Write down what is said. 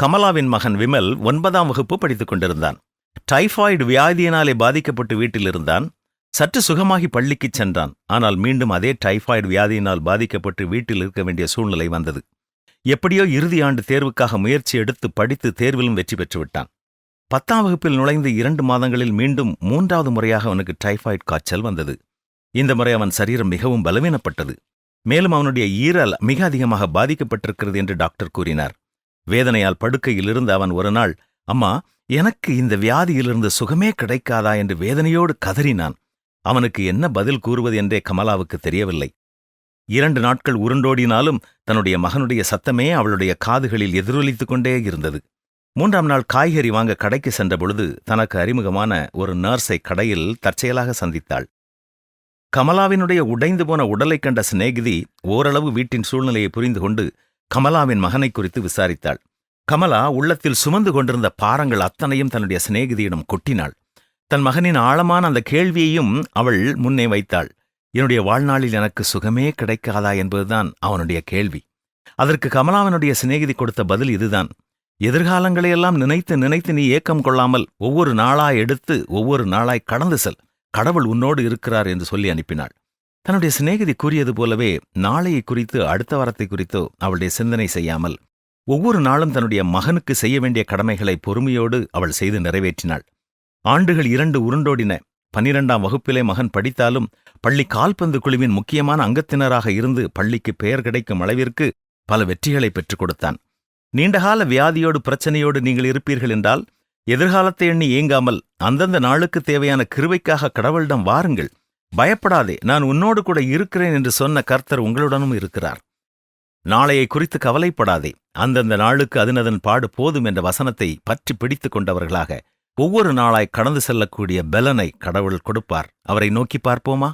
கமலாவின் மகன் விமல் ஒன்பதாம் வகுப்பு படித்துக் கொண்டிருந்தான். டைஃபாய்டு வியாதியினாலே பாதிக்கப்பட்டு வீட்டில் இருந்தான் சற்று சுகமாகி பள்ளிக்குச் சென்றான். ஆனால் மீண்டும் அதே டைஃபாய்டு வியாதியினால் பாதிக்கப்பட்டு வீட்டில் இருக்க வேண்டிய சூழ்நிலை வந்தது. எப்படியோ இறுதி ஆண்டு தேர்வுக்காக முயற்சி எடுத்து படித்து தேர்விலும் வெற்றி பெற்றுவிட்டான். பத்தாம் வகுப்பில் நுழைந்து இரண்டு மாதங்களில் மீண்டும் மூன்றாவது முறையாக அவனுக்கு டைஃபாய்டு காய்ச்சல் வந்தது. இந்த முறை அவன் சரீரம் மிகவும் பலவீனப்பட்டது. மேலும் அவனுடைய ஈரல் மிக அதிகமாக பாதிக்கப்பட்டிருக்கிறது என்று டாக்டர் கூறினார். வேதனையால் படுக்கையிலிருந்த அவன் ஒரு நாள் அம்மா எனக்கு இந்த வியாதியிலிருந்து சுகமே கிடைக்காதா? என்று வேதனையோடு கதறினான். அவனுக்கு என்ன பதில் கூறுவது என்றே கமலாவுக்கு தெரியவில்லை. இரண்டு நாட்கள் உருண்டோடினாலும் தன்னுடைய மகனுடைய சத்தமே அவளுடைய காதுகளில் எதிரொலித்துக் கொண்டே இருந்தது. மூன்றாம் நாள் காய்கறி வாங்க கடைக்கு சென்ற பொழுது தனக்கு அறிமுகமான ஒரு நர்ஸை கடையில் தற்செயலாக சந்தித்தாள். கமலாவினுடைய உடைந்து போன உடலைக் கண்ட சிநேகிதி ஓரளவு வீட்டின் சூழ்நிலையை புரிந்து கொண்டு கமலாவின் மகனை குறித்து விசாரித்தாள். கமலா உள்ளத்தில் சுமந்து கொண்டிருந்த பாரங்கள் அத்தனையும் தன்னுடைய சிநேகிதியிடம் கொட்டினாள். தன் மகனின் ஆழமான அந்த கேள்வியையும் அவள் முன்னே வைத்தாள். என்னுடைய வாழ்நாளில் எனக்கு சுகமே கிடைக்காதா? என்பதுதான் அவனுடைய கேள்வி. அதற்கு கமலாவனுடைய சிநேகிதி கொடுத்த பதில் இதுதான். எதிர்காலங்களையெல்லாம் நினைத்து நினைத்து நீ ஏக்கம் கொள்ளாமல் ஒவ்வொரு நாளாய் எடுத்து ஒவ்வொரு நாளாய் கடந்து செல். கடவுள் உன்னோடு இருக்கிறார் என்று சொல்லி அனுப்பினாள். தன்னுடைய சிநேகிதி கூறியது போலவே நாளையை குறித்து அடுத்த வாரத்தை குறித்தோ அவளுடைய சிந்தனை செய்யாமல் ஒவ்வொரு நாளும் தன்னுடைய மகனுக்கு செய்ய வேண்டிய கடமைகளை பொறுமையோடு அவள் செய்து நிறைவேற்றினாள். ஆண்டுகள் இரண்டு உருண்டோடின. பனிரெண்டாம் வகுப்பிலே மகன் படித்தாலும் பள்ளி கால்பந்து குழுவின் முக்கியமான அங்கத்தினராக இருந்து பள்ளிக்கு பெயர் கிடைக்கும் அளவிற்கு பல வெற்றிகளை பெற்றுக் கொடுத்தான். நீண்டகால வியாதியோடு பிரச்சனையோடு நீங்கள் இருப்பீர்கள் என்றால் எதிர்காலத்தை எண்ணி ஏங்காமல் அந்தந்த நாளுக்கு தேவையான கிருவைக்காக கடவுளிடம் வாருங்கள். பயப்படாதே நான் உன்னோடு கூட இருக்கிறேன் என்று சொன்ன கர்த்தர் உங்களுடனும் இருக்கிறார். நாளையை குறித்து கவலைப்படாதே. அந்தந்த நாளுக்கு அதனதன் பாடு போதும் என்ற வசனத்தை பற்றி பிடித்துக் கொண்டவர்களாக ஒவ்வொரு நாளாய் கடந்து செல்லக்கூடிய பலனை கடவுள் கொடுப்பார். அவரை நோக்கி பார்ப்போமா?